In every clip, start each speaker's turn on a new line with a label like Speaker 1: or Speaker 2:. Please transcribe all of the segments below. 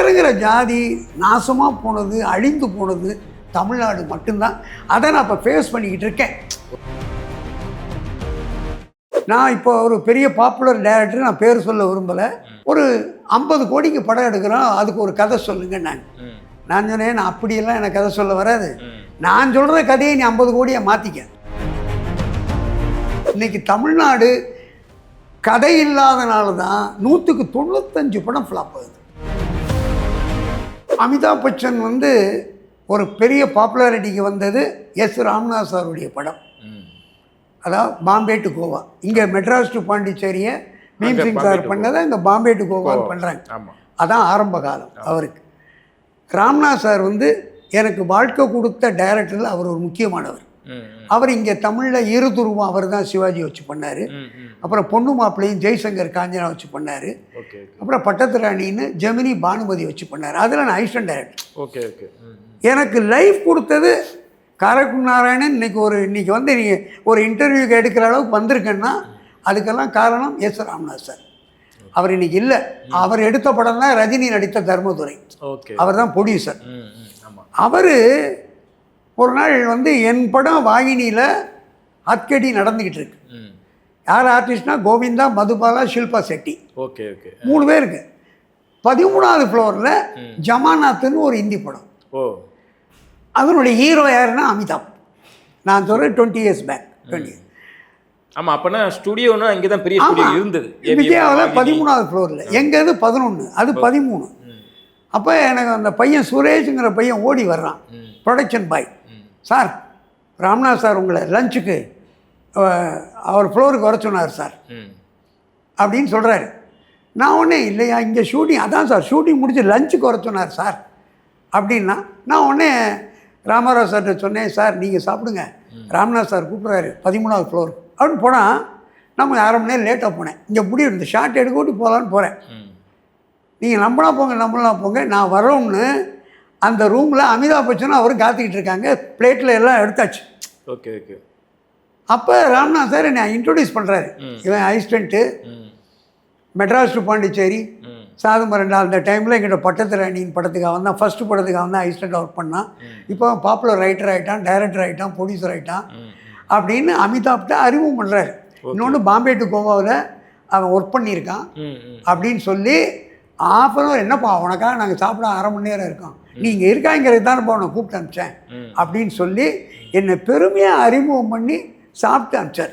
Speaker 1: இருக்கிற ஜாதி நாசமாக போனது அழிந்து போனது தமிழ்நாடு மட்டும்தான். அதை நான் இப்போ ஃபேஸ் பண்ணிக்கிட்டு இருக்கேன். நான் இப்போ ஒரு பெரிய பாப்புலர் டைரக்டர் நான் பேர் சொல்ல விரும்பலை. ஒரு ஐம்பது கோடிக்கு படம் எடுக்கிறோம் அதுக்கு ஒரு கதை சொல்லுங்க நான். நான் சொன்னேன் நான் அப்படியெல்லாம் எனக்கு கதை சொல்ல வராது. நான் சொல்கிற கதையை நீ ஐம்பது கோடியை மாற்றிக்க இன்னைக்கு தமிழ்நாடு கதை இல்லாதனால தான் நூற்றுக்கு தொண்ணூத்தஞ்சு படம் ஃப்ளாப் ஆகுது. அமிதாப் பச்சன் வந்து ஒரு பெரிய பாப்புலாரிட்டிக்கு வந்தது எஸ் ராம்நாத் சாருடைய படம். அதாவது பாம்பே டு கோவா. இங்கே மெட்ராஸ் டு பாண்டிச்சேரியை பீம் சிங் சார் பண்ணதை இங்கே பாம்பே டு கோவான்னு பண்ணுறாங்க அதான் ஆரம்ப காலம் அவருக்கு. ராம்நாத் சார் வந்து எனக்கு வாழ்க்கை கொடுத்த டைரக்டரில் அவர் ஒரு முக்கியமானவர். அவர் இங்கே தமிழில் இருதுருவம் அவர் தான் சிவாஜி வச்சு பண்ணார். அப்புறம் பொண்ணு மாப்பிள்ளையும் ஜெய்சங்கர் காஞ்சனா வச்சு பண்ணார். அப்புறம் பட்டத்து ராணின்னு ஜெமினி பானுமதி வச்சு பண்ணார். அதில் நான் ஐஸ்டன் டைரக்டர்
Speaker 2: ஓகே ஓகே.
Speaker 1: எனக்கு லைஃப் கொடுத்தது காரக்குடி நாராயணன் இன்னைக்கு ஒரு இன்னைக்கு வந்து நீங்கள் ஒரு இன்டர்வியூக்கு எடுக்கிற அளவுக்கு வந்திருக்கேன்னா அதுக்கெல்லாம் காரணம் எஸ் ராம்நாத் சார். அவர் இன்னைக்கு இல்லை. அவர் எடுத்த படம் தான் ரஜினி நடித்த தர்மதுரை. அவர் தான் ப்ரொடியூசர் அவர் ஒரு நாள் வந்து என் படம் வாகினியில் அத்கடி நடந்துக்கிட்டு இருக்கு. யார் ஆர்டிஸ்ட்னா கோவிந்தா மதுபாலா ஷில்பா செட்டி.
Speaker 2: Okay okay.
Speaker 1: மூணு பேருக்கு பதிமூணாவது ஃப்ளோரில் ஜமானாத்துன்னு ஒரு ஹிந்தி படம்.
Speaker 2: ஓ.
Speaker 1: அதனுடைய ஹீரோ யாருன்னா அமிதாப். நான் சொல்கிறேன் டுவெண்ட்டி இயர்ஸ் பேக் டுவெண்ட்டி
Speaker 2: ஆமா அப்பனா ஸ்டுடியோனா இங்க தான் பெரிய ஸ்டுடியோ இருந்தது.
Speaker 1: விஜயாவில். பதிமூணாவது ஃப்ளோரில் எங்கேது பதினொன்று அது? பதிமூணு. அப்போ எனக்கு அந்த பையன் சுரேஷுங்கிற பையன் ஓடி வர்றான். Production boy. Sir Ramnath sir உங்களை லஞ்சுக்கு அவர் ஃப்ளோருக்கு வர சொன்னார் சார். அப்படின்னு சொல்கிறாரு நான் ஒன்றே இல்லையா இங்கே ஷூட்டிங் அதான் சார் ஷூட்டிங் முடிச்சு லஞ்சுக்கு வர சொன்னார் சார் அப்படின்னா நான் உடனே ராமராவ் சார்கிட்ட சொன்னேன் சார் நீங்கள் சாப்பிடுங்க. ராம்நாத் சார் கூப்பிட்றாரு பதிமூணாவது ஃப்ளோர் அப்படின்னு போனால் நம்ம அரை மணி நேரம் லேட்டாக போனேன். இங்கே முடியும் இந்த ஷார்ட் எடுக்க விட்டு போகலான்னு போகிறேன். நீங்கள் நம்பினா போங்க நம்பனா போங்க. நான் வரோம்னு அந்த ரூமில் அமிதாப் பச்சனும் அவரும் காத்துக்கிட்டு இருக்காங்க. பிளேட்டில் எல்லாம் எடுத்தாச்சு.
Speaker 2: Okay okay.
Speaker 1: அப்போ ராம்நாத் சார் என்னை இன்ட்ரடியூஸ் பண்ணுறாரு. இவன் அசிஸ்டண்ட்டு. மெட்ராஸ் டு பாண்டிச்சேரி
Speaker 2: ம்.
Speaker 1: சாதுமரண்டா அந்த டைமில் எங்கிட்ட பட்டத்து ராணியின் படத்துக்கு அவன் தான் ஃபஸ்ட்டு படத்துக்கு அவன் தான் அசிஸ்டண்ட் ஒர்க் பண்ணான் இப்போ பாப்புலர் ரைட்டர் ஆகிட்டான் டைரக்டர் ஆகிட்டான் ப்ரொடியூசர் ஆகிட்டான். அப்படின்னு அமிதாப்ட்ட அறிமுகம் பண்ணுறாரு இன்னொன்று பாம்பே டு கோவாவில் அவன் ஒர்க் பண்ணியிருக்கான். அப்படின்னு சொல்லி ஆஃப் அன் என்னப்பா உனக்காக நாங்கள் சாப்பிட அரை மணி நேரம் இருக்கோம் நீங்கள் இருக்காங்கிறது தானேப்பா உன்னை கூப்பிட்டு அனுப்பிச்சேன். அப்படின்னு சொல்லி என்னை பெருமையாக அறிமுகம் பண்ணி சாப்பிட்டு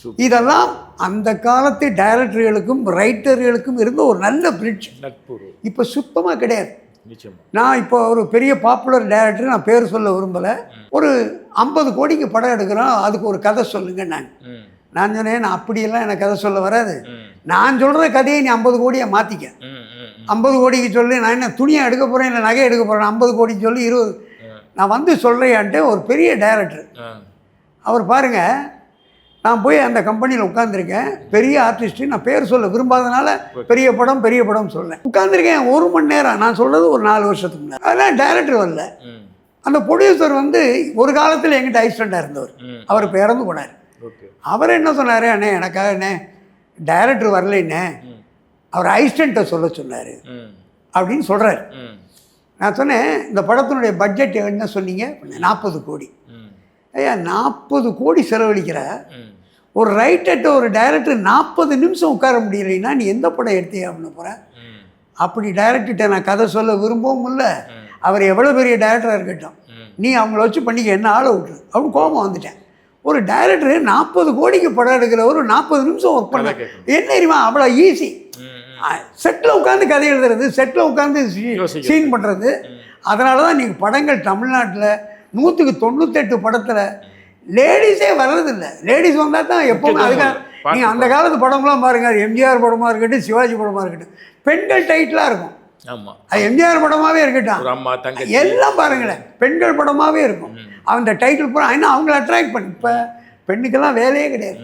Speaker 2: சூப்பர்.
Speaker 1: இதெல்லாம் அந்த காலத்து டைரக்டர்களுக்கும் ரைட்டர்களுக்கும் இருந்த ஒரு நல்ல பிரிட்ஜ் இப்போ சுத்தமாக கிடையாது நான் இப்போ ஒரு பெரிய பாப்புலர் டைரக்டர் நான் பேர் சொல்ல விரும்பலை ஒரு ஐம்பது கோடிக்கு படம் எடுக்கிறோம் அதுக்கு ஒரு கதை சொல்லுங்க நான். நான் சொன்னேன் நான் அப்படியெல்லாம் எனக்கு கதை சொல்ல வராது. நான் சொல்கிற கதையை நீ ஐம்பது கோடியை மாற்றிக்க. ஐம்பது கோடிக்கு சொல்லி நான் என்ன துணியை எடுக்க போகிறேன் இல்லை நகை எடுக்க போகிறேன் ஐம்பது கோடிக்கு சொல்லி இருபது. நான் வந்து சொல்கிறேன்ட்டு ஒரு பெரிய டைரக்டர். அவர் பாருங்க நான் போய் அந்த கம்பெனியில் உட்காந்துருக்கேன் பெரிய ஆர்டிஸ்ட்டு நான் பேர் சொல்ல விரும்பாதனால பெரிய படம் பெரிய படம் சொல்லேன் உட்காந்துருக்கேன் ஒரு மணி நேரம் நான் சொல்கிறது ஒரு நாலு வருஷத்துக்கு முன்னாடி அதெல்லாம் டைரக்டர் வரல. அந்த ப்ரொடியூசர் வந்து ஒரு காலத்தில் எங்கிட்ட அசிஸ்டண்ட்டாக இருந்தவர். அவர் இப்போ இறந்து போனார் அவர் என்ன சொன்னார் அண்ணே எனக்காக அண்ணே டைரக்டர் வரலைண்ணே
Speaker 2: ம்.
Speaker 1: அவர் அசிஸ்டண்ட்டை சொல்ல சொன்னார். அப்படின்னு சொல்கிறாரு. நான் சொன்னேன் இந்த படத்தினுடைய பட்ஜெட் என்ன சொன்னீங்க நாற்பது கோடி. ஐயா நாற்பது கோடி செலவழிக்கிற. ஒரு ரைட்டர்கிட்ட ஒரு டைரக்டர் நாற்பது நிமிஷம் உட்கார முடியலைன்னா நீ எந்த படம் எடுத்தே அப்படின்னு போகிற
Speaker 2: ம்.
Speaker 1: அப்படி டைரக்டர்கிட்ட நான் கதை சொல்ல விரும்பவும் இல்லை. அவர் எவ்வளோ பெரிய டைரக்டராக இருக்கட்டும். நீ அவங்கள வச்சு பண்ணிக்க என்ன ஆளை விட்டுரு அப்படின்னு கோபம் வந்துட்டேன் ஒரு டைரக்டர் நாற்பது கோடிக்கு படம் எடுக்கிறவர் நாற்பது நிமிஷம் ஒர்க் பண்ண. என்ன தெரியுமா அவ்வளோ ஈஸி. செட்டில் உட்காந்து கதை எழுதுறது செட்டில் உட்காந்து. சீன் பண்ணுறது அதனால தான் நீங்கள் படங்கள் தமிழ்நாட்டில் நூற்றுக்கு தொண்ணூத்தெட்டு படத்தில் லேடிஸே வர்றதில்ல. லேடிஸ் வந்தால் தான் எப்போவுமே அதுக்காக நீங்கள் அந்த காலத்து படம்லாம் பாருங்க. அது எம்ஜிஆர் படமாக இருக்கட்டும் சிவாஜி படமாக இருக்கட்டும். பெண்கள் டைட்டிலாக இருக்கும்.
Speaker 2: ஆமா.
Speaker 1: அது எம்ஜிஆர் படமாகவே இருக்கட்டும். எல்லாம் பாருங்களேன். பெண்கள் படமாகவே இருக்கும். அந்த டைட்டில் பூரா இன்னும் அவங்கள அட்ராக்ட் பண்ணி இப்போ பெண்ணுக்கெல்லாம் வேலையே கிடையாது.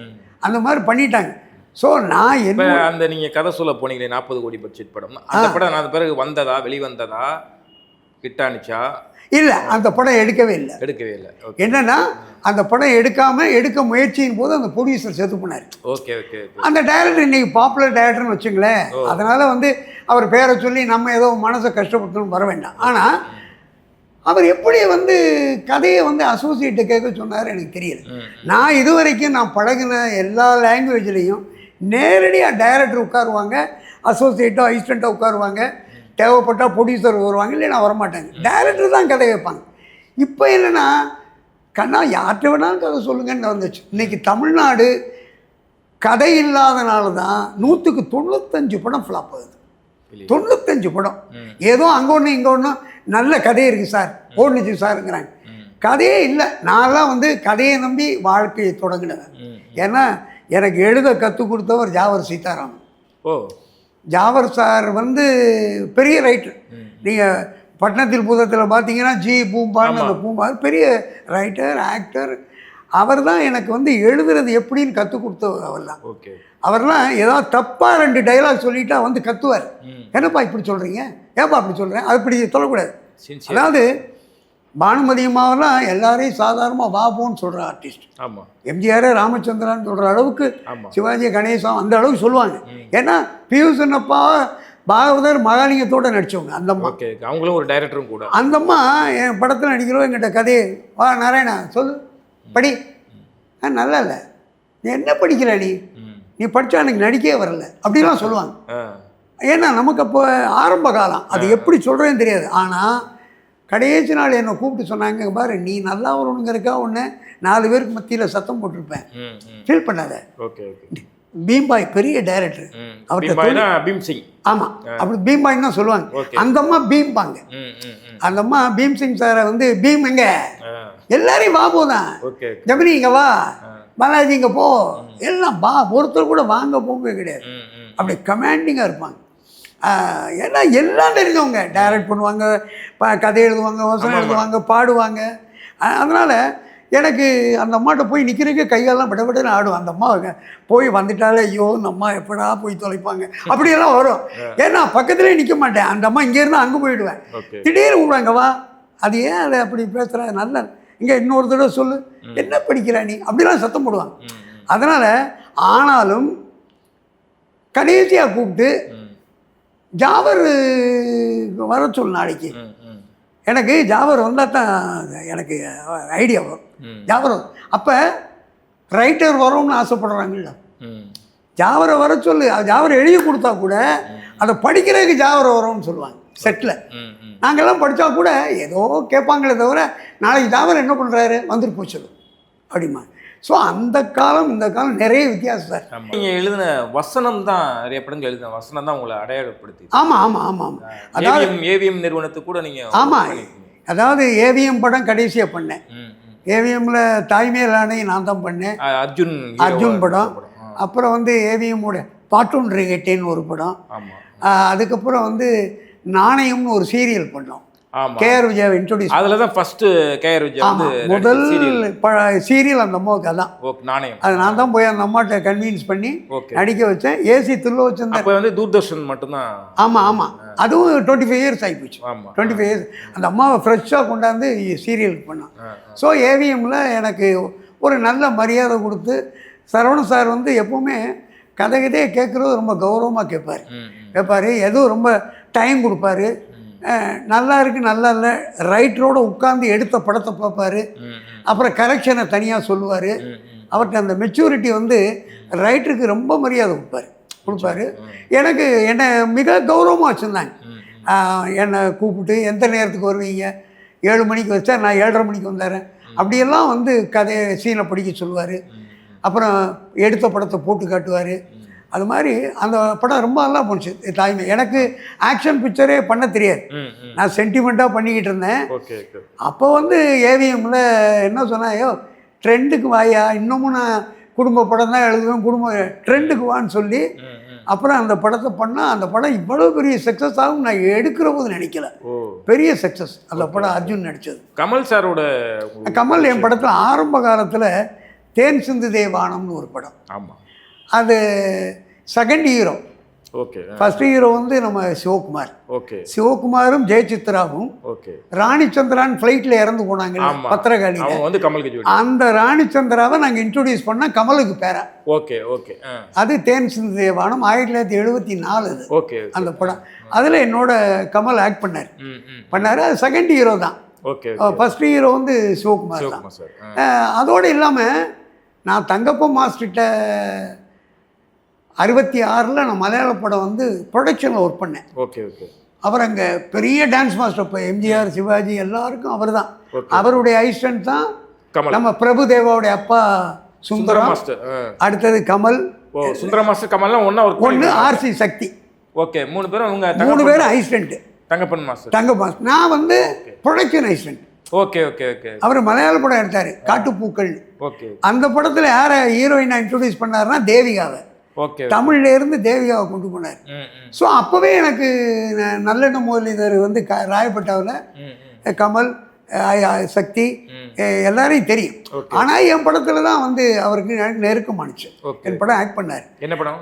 Speaker 1: அந்த மாதிரி பண்ணிட்டாங்க. ஸோ நான்
Speaker 2: இப்ப
Speaker 1: என்ன
Speaker 2: அந்த நீங்க கதை சொல்ல போனீங்களே நாற்பது கோடி பட்ஜெட் படம். அந்த படம் நான் பிறகு வந்ததா வெளிவந்ததா ஹிட் ஆனிச்சா
Speaker 1: இல்லை அந்த படம் எடுக்கவே இல்லை.
Speaker 2: எடுக்கவே இல்லை.
Speaker 1: என்னன்னா அந்த படம் எடுக்காம எடுக்க முயற்சியின் போது அந்த ப்ரொடியூசர் செத்து போனார்.
Speaker 2: ஓகே ஓகே
Speaker 1: அந்த டைரக்டர் இன்னைக்கு பாப்புலர் டைரக்டர்னு வச்சுங்களேன் அதனால வந்து அவர் பேரை சொல்லி நம்ம ஏதோ மனசை கஷ்டப்படுத்தணும் வர வேண்டாம். ஆனால் அவர் எப்படி வந்து கதையை வந்து அசோசியேட்டை கேட்க சொன்னார் எனக்கு தெரியல. நான் இது வரைக்கும் நான் பழகின எல்லா லாங்குவேஜ்லேயும் நேரடியாக டைரக்டர் உட்காருவாங்க அசோசியேட்டோ அசிஸ்டண்ட்டோ உட்காருவாங்க. தேவைப்பட்டால் ப்ரொடியூசர் வருவாங்க இல்லைன்னா வரமாட்டாங்க. டைரக்டர் தான் கதை வைப்பாங்க. இப்போ என்னென்னா கண்ணா யார்கிட்ட வேணாலும் கதை சொல்லுங்கன்னு வந்துச்சு. இன்னைக்கு தமிழ்நாடு கதை இல்லாதனால தான் நூற்றுக்கு தொண்ணூத்தஞ்சு படம் ஃப்ளாப் ஆகுது? தொண்ணூத்தஞ்சு படம். ஏதோ அங்கே ஒன்று இங்கே ஒன்று நல்ல கதை இருக்குது சார். ஓடுனுச்சு சாருங்கிறாங்க. கதையே இல்லை. நான்லாம் வந்து கதையை நம்பி வாழ்க்கையை தொடங்கினேன் ஏன்னா எனக்கு எழுத கற்றுக் கொடுத்தவர் ஜாவர் சீதாராமன்.
Speaker 2: ஓ.
Speaker 1: ஜாவர் சார் வந்து பெரிய ரைட்டர். நீங்கள் பட்டணத்தில் பூதத்தில் பார்த்தீங்கன்னா ஜி பூம்பான்னு அந்த பூம்பா பெரிய ரைட்டர் ஆக்டர். அவர் தான் எனக்கு வந்து எழுதுறது எப்படின்னு கற்றுக் கொடுத்தவர் அவர் தான்
Speaker 2: ஓகே.
Speaker 1: அவர்லாம் ஏதாவது தப்பாக ரெண்டு டைலாக் சொல்லிட்டா வந்து கத்துவார். என்னப்பா இப்படி சொல்கிறீங்க ஏப்பா அப்படி சொல்கிறேன் அது இப்படி சொல்லக்கூடாது. அதாவது பானுமதி அம்மாவெல்லாம் எல்லாரையும் சாதாரணமாக வா போன்னு சொல்கிற ஆர்டிஸ்ட்
Speaker 2: ஆமாம்
Speaker 1: எம்ஜிஆர் ராமச்சந்திரன் சொல்கிற அளவுக்கு. சிவாஜி கணேசன் அந்த அளவுக்கு சொல்லுவாங்க. ஏன்னா பியூசனப்பா பாகவதர் மகாலிங்கத்தோட நடிச்சவங்க அந்த அம்மா.
Speaker 2: Okay okay. அவங்களும் ஒரு டைரக்டரும் கூட.
Speaker 1: அந்த அம்மா என் படத்தில் நடிக்கிறோம் எங்கிட்ட கதையை வா நாராயணா சொல்லு. படி. ஆ நல்லா இல்லை. நீ என்ன படிக்கிற நீ? நீ படித்தா எனக்கு நடிக்கவே வரல. அப்படிலாம் சொல்லுவாங்க. ஏன்னா நமக்கு அப்போ ஆரம்ப காலம். அது எப்படி சொல்கிறேன்னு தெரியாது. ஆனால் கடைசி நாள் என்னை கூப்பிட்டு சொன்னாங்க "இங்க பாரு நீ நல்லா வரணுங்கிறக்கா ஒன்று நாலு பேருக்கு மத்தியில் சத்தம் போட்டிருப்பேன். ஃபீல் பண்ணாத.
Speaker 2: ஓகே
Speaker 1: பீம்பாய் பெரிய டைரக்டர்
Speaker 2: பீம்பாய்னா பீம் சிங்.
Speaker 1: ஆமாம் அப்படி பீம்பாய்னு தான் சொல்லுவாங்க.
Speaker 2: Okay.
Speaker 1: அந்த அம்மா பீம்பாங்க.
Speaker 2: ம் ம் ம்.
Speaker 1: அந்த அம்மா பீம் சிங் சாரை வந்து பீம் எங்க? எல்லாரையும் வா போதான். ஜமினி இங்கே வா. பாலாஜி இங்கே போ. எல்லாம் வா. ஒருத்தர் கூட வாங்க போகவே கிடையாது. அப்படி கமாண்டிங்காக இருப்பாங்க. ஏன்னா எல்லாம் தெரிஞ்சவங்க. டைரக்ட் பண்ணுவாங்க ப கதை எழுதுவாங்க வசனம் எழுதுவாங்க பாடுவாங்க. அதனால் எனக்கு அந்த அம்மாட்ட போய் நிற்கிறதுக்கு கையெல்லாம் விட விடன்னு ஆடும் அந்த அம்மா போய் வந்துட்டாலே ஐயோ இந்த அம்மா எப்படா போய் தொலைப்பாங்க? அப்படியெல்லாம் வரும். ஏன்னா பக்கத்துலேயே நிற்க மாட்டேன். அந்த அம்மா இங்கேருந்து அங்கே போயிடுவேன். திடீர்னு கூப்பிடுவாங்க வா. அது ஏன் அதை அப்படி பேசுகிற நல்ல இங்கே இன்னொரு தடவை சொல்லு. என்ன படிக்கிற நீ? அப்படிலாம் சத்தம் போடுவாங்க அதனால் ஆனாலும் கடைசியாக கூப்பிட்டு ஜாவர் வர சொல் நாளைக்கு. எனக்கு ஜாவர் வந்தால் தான் எனக்கு ஐடியா வரும். ஜாவர் அப்போ ரைட்டர் வரும்னு ஆசைப்படுறாங்கல்ல. ஜாவரை வர சொல்லு ஜாவரை எழுதி கொடுத்தா கூட அதை படிக்கிறதுக்கு ஜாவரை வரும்னு சொல்லுவாங்க செட்டில் நாங்கள்லாம் படித்தா கூட ஏதோ கேட்பாங்களே தவிர நாளைக்கு ஜாவர் என்ன பண்ணுறாரு வந்துட்டு சொல்லு. அப்படிமா ஸோ அந்த காலம் இந்த காலம் நிறைய வித்தியாசம் சார்.
Speaker 2: ஆமா. நீங்க எழுதின வசனம் தான் நிறைய படங்கள் எழுதின வசனம் தான் உங்களை அடையாளப்படுத்தி
Speaker 1: ஆமாம் ஆமாம் ஆமாம் ஆமாம் அதாவது
Speaker 2: ஏவிஎம் நிறுவனத்துக்கு கூட நீங்க
Speaker 1: ஆமாம். அதாவது ஏவிஎம் படம் கடைசியாக பண்ணேன். ஏவிஎம்மில் தாய்மையில் ஆணை நான் தான் பண்ணேன்.
Speaker 2: அர்ஜுன்
Speaker 1: அர்ஜுன் படம். அப்புறம் வந்து ஏவிஎம்மோட பாட்டூன் ரிகேட்டேன்னு ஒரு படம். அதுக்கப்புறம் வந்து நாணயம்னு ஒரு சீரியல் பண்ணோம். கேஆர் விஜயாவை இன்ட்ரோடியூஸ்
Speaker 2: அதுல தான் ஃபர்ஸ்ட் கேஆர் விஜய் வந்து
Speaker 1: முதல் சீரியல் அந்த அம்மாவுக்கு அதான்.
Speaker 2: ஓகே நாணயம்.
Speaker 1: அது நான் தான் போய் அந்த அம்மாட்ட கன்வின்ஸ் பண்ணி நடிக்க வச்சேன். A C Thirulokchandar.
Speaker 2: அப்ப வந்து தூர்தர்ஷன் மட்டும்தான்.
Speaker 1: ஆமாம் ஆமாம் அதுவும் டுவெண்ட்டி ஃபைவ் இயர்ஸ் ஆகிப்போச்சு
Speaker 2: ஆமா.
Speaker 1: டுவெண்ட்டி ஃபைவ் இயர்ஸ் அந்த அம்மாவை ஃப்ரெஷ்ஷாக கொண்டாந்து சீரியலுக்கு பண்ணோம்.
Speaker 2: ஆ,
Speaker 1: ஸோ ஏவிஎம்மில் எனக்கு ஒரு நல்ல மரியாதை கொடுத்து சரவண சார் வந்து எப்போவுமே கதை கதையை கேட்குறது ரொம்ப கௌரவமாக கேட்பார். கேட்பார். எதுவும் ரொம்ப டைம் கொடுப்பாரு. நல்லா இருக்கு நல்லா இல்லை. ரைட்டரோட உட்காந்து எடுத்த படத்தை பார்ப்பாரு. அப்புறம் கரெக்ஷனை தனியாக சொல்லுவார். அவர்கிட்ட அந்த மெச்சூரிட்டி வந்து ரைட்டருக்கு ரொம்ப மரியாதை கொடுப்பாரு. கொடுப்பாரு. எனக்கு என்னை மிக கௌரவமாக வச்சுருந்தாங்க. என்னை கூப்பிட்டு எந்த நேரத்துக்கு வருவீங்க? ஏழு மணிக்கு வச்சா நான் ஏழரை மணிக்கு வந்துடுறேன் அப்படியெல்லாம் வந்து கதையை சீனை படிக்க சொல்லுவார். அப்புறம் எடுத்த படத்தை போட்டு காட்டுவார். அது மாதிரி அந்த படம் ரொம்ப நல்லா போணுச்சு தாய்மை எனக்கு ஆக்ஷன் பிக்சரே பண்ண தெரியாது. நான் சென்டிமெண்ட்டாக பண்ணிக்கிட்டு இருந்தேன். அப்போ வந்து ஏவிஎம்மில் என்ன சொன்னாயோ ட்ரெண்டுக்கு வாயா? இன்னமும் நான் குடும்ப படம் தான் எழுதுவேன். குடும்ப ட்ரெண்டுக்கு வான்னு சொல்லி அப்புறம் அந்த படத்தை பண்ணால் அந்த படம் இவ்வளோ பெரிய சக்ஸஸ் ஆகும் நான் எடுக்கிற போது நினைக்கல. பெரிய சக்ஸஸ் அந்த படம் அர்ஜுன் நடித்தது
Speaker 2: கமல் சாரோட
Speaker 1: கமல் என் படத்தில் ஆரம்ப காலத்தில் தேன் சிந்து தேவானம்னு ஒரு படம்.
Speaker 2: ஆமா.
Speaker 1: அது second hero
Speaker 2: okay
Speaker 1: first hero வந்து நம்ம சிவகுமார்.
Speaker 2: ஓகே
Speaker 1: சிவகுமாரும் ஜெயசித்ராவும்
Speaker 2: ஓகே
Speaker 1: ராணி சந்திரான் ஃப்ளைட்டில் இறந்து போனாங்க
Speaker 2: அவங்க வந்து கமலுக்கு
Speaker 1: அந்த ராணி சந்திராவை நாங்கள் இன்ட்ரோடியூஸ் பண்ணால் கமலுக்கு பேரா.
Speaker 2: ஓகே ஓகே
Speaker 1: அது தேன் சிந்து தேவானம் ஆயிரத்தி தொள்ளாயிரத்தி எழுபத்தி நாலு அது
Speaker 2: ஓகே
Speaker 1: அந்த படம். அதில் என்னோட கமல் ஆக்ட் பண்ணார். பண்ணார். அது செகண்ட் ஹீரோ தான்.
Speaker 2: ஓகே
Speaker 1: ஃபர்ஸ்ட் ஹீரோ வந்து சிவகுமார் தான். அதோடு இல்லாமல் நான் தங்கப்ப மாஸ்டர்கிட்ட அறுபத்தி ஆறில் நான் மலையாள படம் வந்து ப்ரொடக்ஷனில் ஒர்க் பண்ணேன்.
Speaker 2: ஓகே ஓகே
Speaker 1: அவர் அங்கே பெரிய டான்ஸ் மாஸ்டர் இப்போ எம்ஜிஆர் சிவாஜி எல்லாருக்கும் அவர் தான். அவருடைய ஐஸ்டன்ட் தான் நம்ம பிரபுதேவாவுடைய அப்பா
Speaker 2: சுந்தர
Speaker 1: சுந்தரம். அடுத்தது கமல்.
Speaker 2: சுந்தர மாஸ்டர் கமல்லாம் ஒர்க்
Speaker 1: ஒன்று ஆர்சி சக்தி.
Speaker 2: ஓகே மூணு பேரும் உங்க
Speaker 1: மூணு பேரும் assistant
Speaker 2: Thangappan master
Speaker 1: Thanga master நான் வந்து production assistant
Speaker 2: okay okay okay
Speaker 1: அவர் மலையாள படம் எடுத்தார் காட்டுப்பூக்கள்.
Speaker 2: ஓகே
Speaker 1: அந்த படத்தில் யாரை ஹீரோயினை இன்ட்ரடியூஸ் பண்ணாருன்னா தேவிகாவை.
Speaker 2: ஓகே
Speaker 1: தமிழ்ல இருந்து தேவிகாவை கொண்டு போனார். ஸோ அப்போவே எனக்கு நல்லெண்ண முரளிதர் வந்து க ராயப்பட்டாவில் கமல் சக்தி எல்லாரையும் தெரியும். ஆனால் என் படத்தில் தான் வந்து அவருக்கு நெருக்கமானுச்சு. என் படம் ஆக்ட் பண்ணார்.
Speaker 2: என்ன படம்?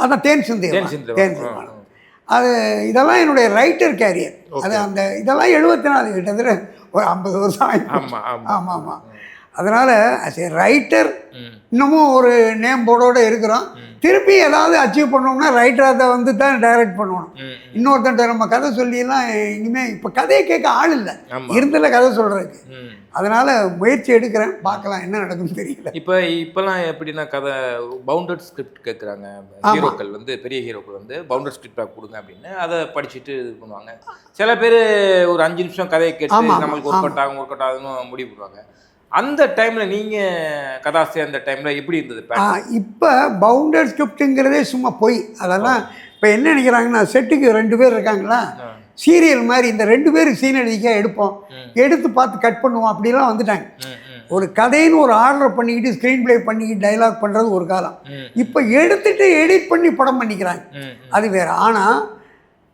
Speaker 1: அதான் தேன் சிந்து
Speaker 2: தேன் சிந்து
Speaker 1: தேன்
Speaker 2: ஆ,
Speaker 1: சிந்து அது இதெல்லாம் என்னுடைய ரைட்டர் கேரியர். அது அந்த இதெல்லாம் எழுபத்தி நாலு கிட்டத்தட்ட ஒரு ஐம்பது வருஷம் ஆகி
Speaker 2: ஆமா ஆமா.
Speaker 1: ஆமாம் ஆமாம் அதனால் as a ரைட்டர் இன்னமும் ஒரு நேம் போர்டோட இருக்கிறோம். திருப்பி ஏதாவது அச்சீவ் பண்ணோம்னா ரைட்டரை வந்து தான் டைரக்ட் பண்ணணும். இன்னொருத்தன்ட்ட நம்ம கதை சொல்லியெல்லாம் இனிமேல் இப்போ கதையை கேட்க ஆள் இல்லை.
Speaker 2: ஆமா.
Speaker 1: இருந்தல கதை சொல்கிறதுக்கு அதனால் முயற்சி எடுக்கிறேன். பார்க்கலாம் என்ன நடக்கும்னு தெரியல.
Speaker 2: இப்போ இப்போலாம் எப்படின்னா கதை பவுண்டட் ஸ்கிரிப்ட் கேட்குறாங்க ஹீரோக்கள் வந்து பெரிய ஹீரோக்கள் வந்து பவுண்டட் ஸ்கிரிப்டாக கொடுங்க அப்படின்னு அதை படிச்சுட்டு இது பண்ணுவாங்க. சில பேர் ஒரு அஞ்சு நிமிஷம் கதையை கேட்டு நம்மளுக்கு ஒர்க் அவுட் ஆகும் ஒர்க் அவுட் ஆகும்னு முடிவு பண்ணுவாங்க. அந்த டைமில் நீங்கள் கதாசிரியர் அந்த டைமில் எப்படி இருந்தது?
Speaker 1: இப்போ பவுண்டர் ஸ்கிரிப்டுங்கிறதே சும்மா பொய். அதெல்லாம் இப்போ என்ன நினைக்கிறாங்கன்னா செட்டுக்கு ரெண்டு பேர் இருக்காங்களா? சீரியல் மாதிரி இந்த ரெண்டு பேருக்கு சீன் எழுதிக்க எடுப்போம். எடுத்து பார்த்து கட் பண்ணுவோம். அப்படிலாம் வந்துட்டாங்க. ஒரு கதைன்னு ஒரு ஆர்டர் பண்ணிக்கிட்டு ஸ்க்ரீன் ப்ளே பண்ணிக்கிட்டு டைலாக் பண்ணுறது ஒரு காலம். இப்போ எடுத்துட்டு எடிட் பண்ணி படம் பண்ணிக்கிறாங்க. அது வேற. ஆனால்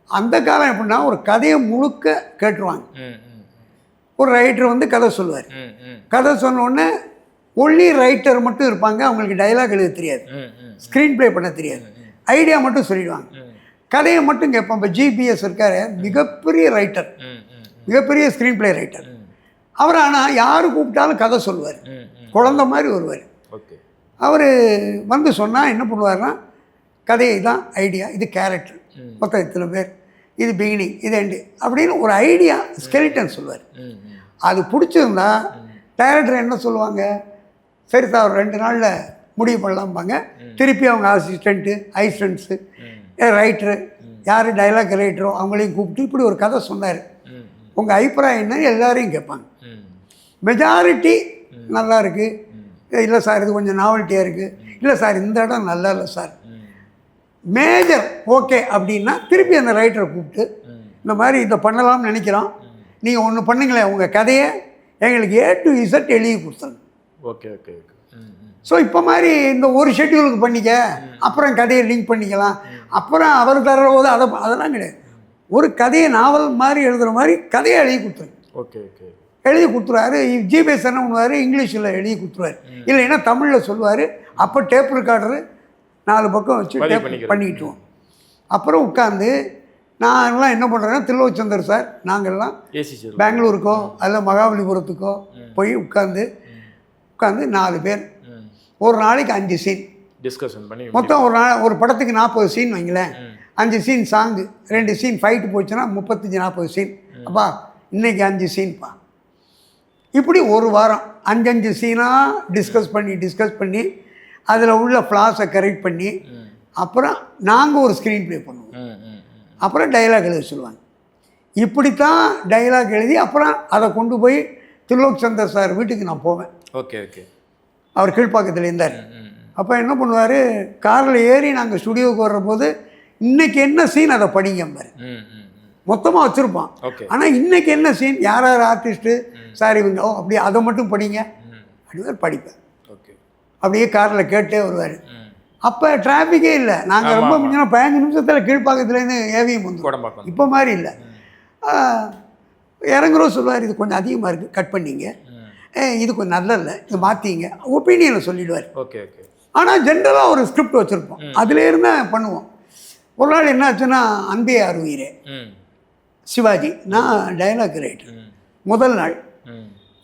Speaker 1: அந்த காலம் எப்படின்னா ஒரு கதையை முழுக்க கேட்டுருவாங்க. ஒரு ரைட்டர் வந்து கதை சொல்லுவார். கதை சொன்ன உடனே ஒன்லி ரைட்டர் மட்டும் இருப்பாங்க அவங்களுக்கு டைலாக் எழுத தெரியாது. ஸ்க்ரீன் ப்ளே பண்ண தெரியாது. ஐடியா மட்டும் சொல்லிடுவாங்க. கதையை மட்டும் கேட்போம் இப்போ ஜிபிஎஸ் இருக்காரு மிகப்பெரிய ரைட்டர் மிகப்பெரிய ஸ்க்ரீன் ப்ளே ரைட்டர் அவர் ஆனால் யார் கூப்பிட்டாலும் கதை சொல்லுவார். குழந்த மாதிரி வருவார்.
Speaker 2: ஓகே.
Speaker 1: அவர் வந்து சொன்னால் என்ன பண்ணுவார்னா கதையை தான் ஐடியா இது கேரக்டர்
Speaker 2: ம்.
Speaker 1: மொத்தம் இத்தனை பேர். இது பிகினிங் இது எண்டு அப்படின்னு ஒரு ஐடியா ஸ்கெலிட்டன் சொல்லுவார். அது பிடிச்சிருந்தா டைரக்டர் என்ன சொல்லுவாங்க? சரி சார் ஒரு ரெண்டு நாளில் முடிவு பண்ணலாம்பாங்க. திருப்பி அவங்க அசிஸ்டண்ட்டு ஐஸ்டண்ட்ஸு ரைட்டரு யார் டைலாக் ரைட்டரோ அவங்களையும் கூப்பிட்டு இப்படி ஒரு கதை சொன்னார். உங்கள் அபிப்பிராயம் என்ன? எல்லாரையும் கேட்பாங்க. மெஜாரிட்டி நல்லா இருக்குது இல்லை சார் இது கொஞ்சம் நாவல்ட்டியாக இருக்குது இல்லை சார் இந்த இடம் நல்லா இல்லை சார் மேஜர் ஓகே அப்படின்னா திருப்பி அந்த ரைட்டரை கூப்பிட்டு இந்த மாதிரி இதை பண்ணலாம்னு நினைக்கிறோம். நீங்கள் ஒன்று பண்ணுங்களேன் உங்கள் கதையை எங்களுக்கு ஏ டு இசட் எழுதி கொடுத்துருங்க.
Speaker 2: ஓகே ஓகே
Speaker 1: ஸோ இப்போ மாதிரி இந்த ஒரு ஷெட்யூலுக்கு பண்ணிக்க அப்புறம் கதையை லிங்க் பண்ணிக்கலாம். அப்புறம் அவர் தர்ற போது அதை அதெல்லாம் கிடையாது. ஒரு கதையை நாவல் மாதிரி எழுதுகிற மாதிரி கதையை எழுதி கொடுத்துருங்க.
Speaker 2: ஓகே ஓகே
Speaker 1: எழுதி கொடுத்துருவாரு. ஜிபிஎஸ் என்ன பண்ணுவார்? இங்கிலீஷில் எழுதி கொடுத்துருவாரு. இல்லைன்னா தமிழில் சொல்லுவார். அப்போ டேப் ரெக்கார்டரு நாலு பக்கம் வச்சு டேப். பண்ணிக்கிட்டுவோம் அப்புறம் உட்காந்து நான்லாம் என்ன பண்ணுறேன்னா திருலோச்சந்தர் சார் நாங்கள்லாம் பெங்களூருக்கோ அல்ல மகாபலிபுரத்துக்கோ போய் உட்காந்து உட்காந்து நாலு பேர். ஒரு நாளைக்கு அஞ்சு சீன்
Speaker 2: டிஸ்கஷன் பண்ணி
Speaker 1: மொத்தம் ஒரு நாள் ஒரு படத்துக்கு நாற்பது சீன் வைங்களேன். அஞ்சு சீன் சாங்கு ரெண்டு சீன் ஃபைட்டு போச்சுன்னா முப்பத்தஞ்சு நாற்பது சீன் அப்பா இன்னைக்கு அஞ்சு சீன்ப்பா இப்படி ஒரு வாரம் அஞ்சஞ்சு சீனாக டிஸ்கஸ் பண்ணி டிஸ்கஸ் பண்ணி அதில் உள்ள ஃப்ளாஸை கரெக்ட் பண்ணி அப்புறம் நாங்கள் ஒரு ஸ்க்ரீன் ப்ளே பண்ணுவோம் அப்புறம் டைலாக் எழுத சொல்லுவாங்க. இப்படித்தான் டைலாக் எழுதி அப்புறம் அதை கொண்டு போய் திருலோக் சந்தர் சார் வீட்டுக்கு நான் போவேன்.
Speaker 2: Okay okay.
Speaker 1: அவர் கீழ்ப்பாக்கத்தில் இருந்தார். அப்போ என்ன பண்ணுவார்? காரில் ஏறி நாங்கள் ஸ்டுடியோவுக்கு வர்றபோது இன்னைக்கு என்ன சீன் அதை படிங்கம்பாரு மொத்தமாக வச்சுருப்பான்.
Speaker 2: ஓகே.
Speaker 1: ஆனால் இன்னைக்கு என்ன சீன் யார் யார் ஆர்டிஸ்ட்டு சார் இவங்க. ஓ அப்படியே அதை மட்டும் படிங்க.
Speaker 2: ம்.
Speaker 1: அப்படின்னு படிப்பேன்.
Speaker 2: ஓகே.
Speaker 1: அப்படியே காரில் கேட்டே வருவார். அப்போ டிராஃபிக்கே இல்லை. நாங்கள் ரொம்ப
Speaker 2: ஆமா.
Speaker 1: மிஞ்சினா பதினஞ்சு நிமிஷத்தில் கீழ்ப்பாக்கத்துலேருந்து ஏவிஎம் வந்து
Speaker 2: கோடம்பாக்கம்
Speaker 1: இப்போ மாதிரி இல்லை. இறங்குறோம் சொல்லுவார் இது கொஞ்சம் அதிகமாக இருக்குது கட் பண்ணிங்க. இது கொஞ்சம் நல்லா இல்லை இது மாற்றிங்க ஒப்பீனியனை சொல்லிடுவார்.
Speaker 2: Okay okay.
Speaker 1: ஆனால் ஜென்ரலாக ஒரு ஸ்கிரிப்ட் வச்சுருப்போம். அதில் இருந்தால் பண்ணுவோம். ஒரு நாள் என்னாச்சுன்னா அன்பே அருவீரே சிவாஜி நான் டைலாக் ரைட்டர் முதல் நாள்.